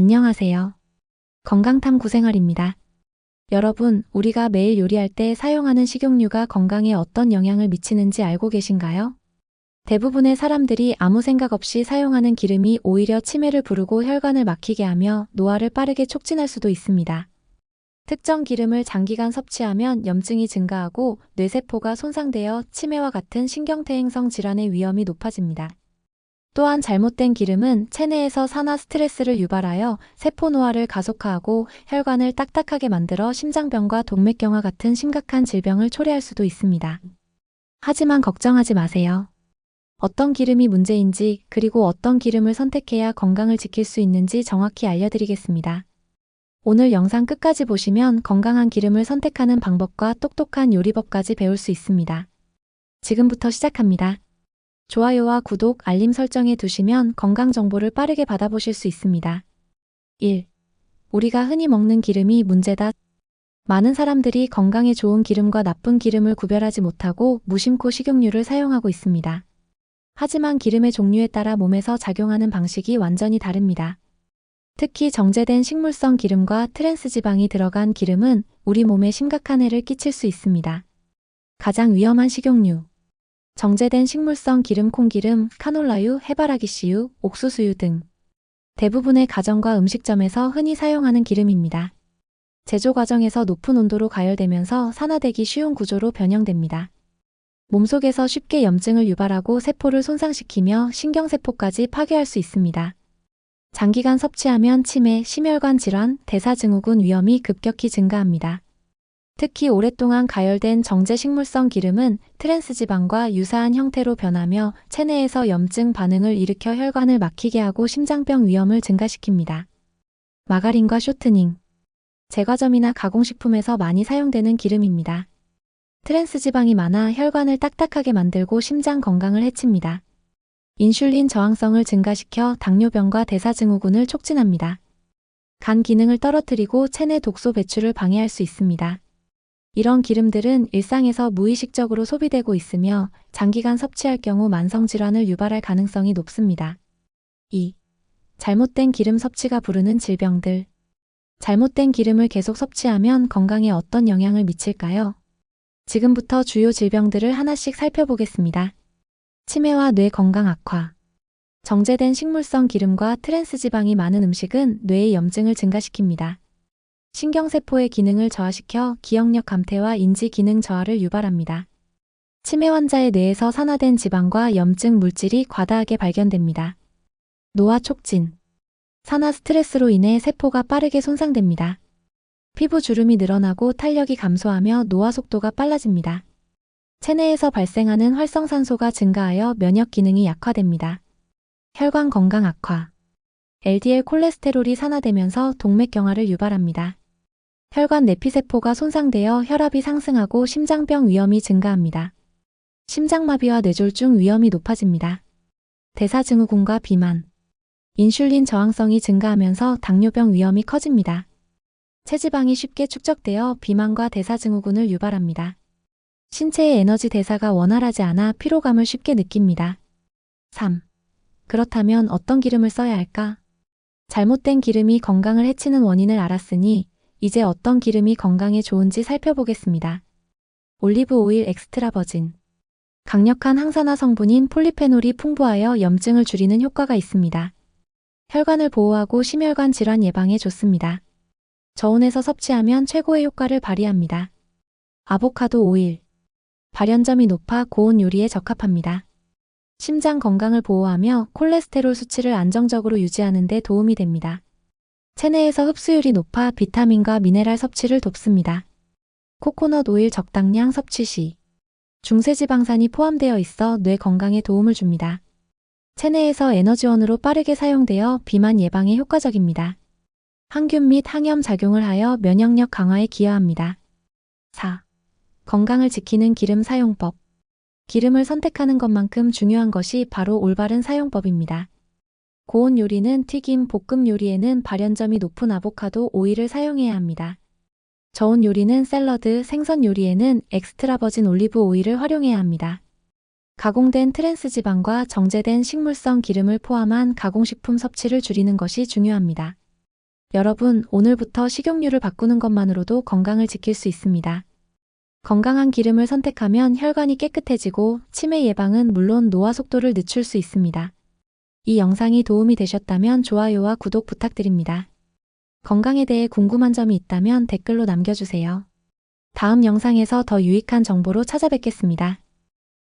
안녕하세요. 건강탐 구 생활입니다. 여러분, 우리가 매일 요리할 때 사용하는 식용유가 건강에 어떤 영향을 미치는지 알고 계신가요? 대부분의 사람들이 아무 생각 없이 사용하는 기름이 오히려 치매를 부르고 혈관을 막히게 하며 노화를 빠르게 촉진할 수도 있습니다. 특정 기름을 장기간 섭취하면 염증이 증가하고 뇌세포가 손상되어 치매와 같은 신경퇴행성 질환의 위험이 높아집니다. 또한 잘못된 기름은 체내에서 산화 스트레스를 유발하여 세포 노화를 가속화하고 혈관을 딱딱하게 만들어 심장병과 동맥경화 같은 심각한 질병을 초래할 수도 있습니다. 하지만 걱정하지 마세요. 어떤 기름이 문제인지 그리고 어떤 기름을 선택해야 건강을 지킬 수 있는지 정확히 알려드리겠습니다. 오늘 영상 끝까지 보시면 건강한 기름을 선택하는 방법과 똑똑한 요리법까지 배울 수 있습니다. 지금부터 시작합니다. 좋아요와 구독, 알림 설정해 두시면 건강 정보를 빠르게 받아보실 수 있습니다. 1. 우리가 흔히 먹는 기름이 문제다. 많은 사람들이 건강에 좋은 기름과 나쁜 기름을 구별하지 못하고 무심코 식용유를 사용하고 있습니다. 하지만 기름의 종류에 따라 몸에서 작용하는 방식이 완전히 다릅니다. 특히 정제된 식물성 기름과 트랜스 지방이 들어간 기름은 우리 몸에 심각한 해를 끼칠 수 있습니다. 가장 위험한 식용유. 정제된 식물성 기름 콩기름, 카놀라유, 해바라기씨유, 옥수수유 등 대부분의 가정과 음식점에서 흔히 사용하는 기름입니다. 제조 과정에서 높은 온도로 가열되면서 산화되기 쉬운 구조로 변형됩니다. 몸속에서 쉽게 염증을 유발하고 세포를 손상시키며 신경세포까지 파괴할 수 있습니다. 장기간 섭취하면 치매, 심혈관 질환, 대사증후군 위험이 급격히 증가합니다. 특히 오랫동안 가열된 정제 식물성 기름은 트랜스 지방과 유사한 형태로 변하며 체내에서 염증 반응을 일으켜 혈관을 막히게 하고 심장병 위험을 증가시킵니다. 마가린과 쇼트닝. 제과점이나 가공식품에서 많이 사용되는 기름입니다. 트랜스 지방이 많아 혈관을 딱딱하게 만들고 심장 건강을 해칩니다. 인슐린 저항성을 증가시켜 당뇨병과 대사증후군을 촉진합니다. 간 기능을 떨어뜨리고 체내 독소 배출을 방해할 수 있습니다. 이런 기름들은 일상에서 무의식적으로 소비되고 있으며 장기간 섭취할 경우 만성질환을 유발할 가능성이 높습니다. 2. 잘못된 기름 섭취가 부르는 질병들. 잘못된 기름을 계속 섭취하면 건강에 어떤 영향을 미칠까요? 지금부터 주요 질병들을 하나씩 살펴보겠습니다. 치매와 뇌 건강 악화. 정제된 식물성 기름과 트랜스 지방이 많은 음식은 뇌의 염증을 증가시킵니다. 신경세포의 기능을 저하시켜 기억력 감퇴와 인지 기능 저하를 유발합니다. 치매 환자의 뇌에서 산화된 지방과 염증 물질이 과다하게 발견됩니다. 노화 촉진. 산화 스트레스로 인해 세포가 빠르게 손상됩니다. 피부 주름이 늘어나고 탄력이 감소하며 노화 속도가 빨라집니다. 체내에서 발생하는 활성산소가 증가하여 면역 기능이 약화됩니다. 혈관 건강 악화. LDL 콜레스테롤이 산화되면서 동맥경화를 유발합니다. 혈관 내피세포가 손상되어 혈압이 상승하고 심장병 위험이 증가합니다. 심장마비와 뇌졸중 위험이 높아집니다. 대사증후군과 비만. 인슐린 저항성이 증가하면서 당뇨병 위험이 커집니다. 체지방이 쉽게 축적되어 비만과 대사증후군을 유발합니다. 신체의 에너지 대사가 원활하지 않아 피로감을 쉽게 느낍니다. 3. 그렇다면 어떤 기름을 써야 할까? 잘못된 기름이 건강을 해치는 원인을 알았으니 이제 어떤 기름이 건강에 좋은지 살펴보겠습니다. 올리브 오일 엑스트라 버진. 강력한 항산화 성분인 폴리페놀이 풍부하여 염증을 줄이는 효과가 있습니다. 혈관을 보호하고 심혈관 질환 예방에 좋습니다. 저온에서 섭취하면 최고의 효과를 발휘합니다. 아보카도 오일. 발연점이 높아 고온 요리에 적합합니다. 심장 건강을 보호하며 콜레스테롤 수치를 안정적으로 유지하는 데 도움이 됩니다. 체내에서 흡수율이 높아 비타민과 미네랄 섭취를 돕습니다. 코코넛 오일 적당량 섭취 시 중세지방산이 포함되어 있어 뇌 건강에 도움을 줍니다. 체내에서 에너지원으로 빠르게 사용되어 비만 예방에 효과적입니다. 항균 및 항염 작용을 하여 면역력 강화에 기여합니다. 4. 건강을 지키는 기름 사용법. 기름을 선택하는 것만큼 중요한 것이 바로 올바른 사용법입니다. 고온 요리는 튀김, 볶음 요리에는 발연점이 높은 아보카도 오일을 사용해야 합니다. 저온 요리는 샐러드, 생선 요리에는 엑스트라 버진 올리브 오일을 활용해야 합니다. 가공된 트랜스 지방과 정제된 식물성 기름을 포함한 가공식품 섭취를 줄이는 것이 중요합니다. 여러분, 오늘부터 식용유를 바꾸는 것만으로도 건강을 지킬 수 있습니다. 건강한 기름을 선택하면 혈관이 깨끗해지고 치매 예방은 물론 노화 속도를 늦출 수 있습니다. 이 영상이 도움이 되셨다면 좋아요와 구독 부탁드립니다. 건강에 대해 궁금한 점이 있다면 댓글로 남겨주세요. 다음 영상에서 더 유익한 정보로 찾아뵙겠습니다.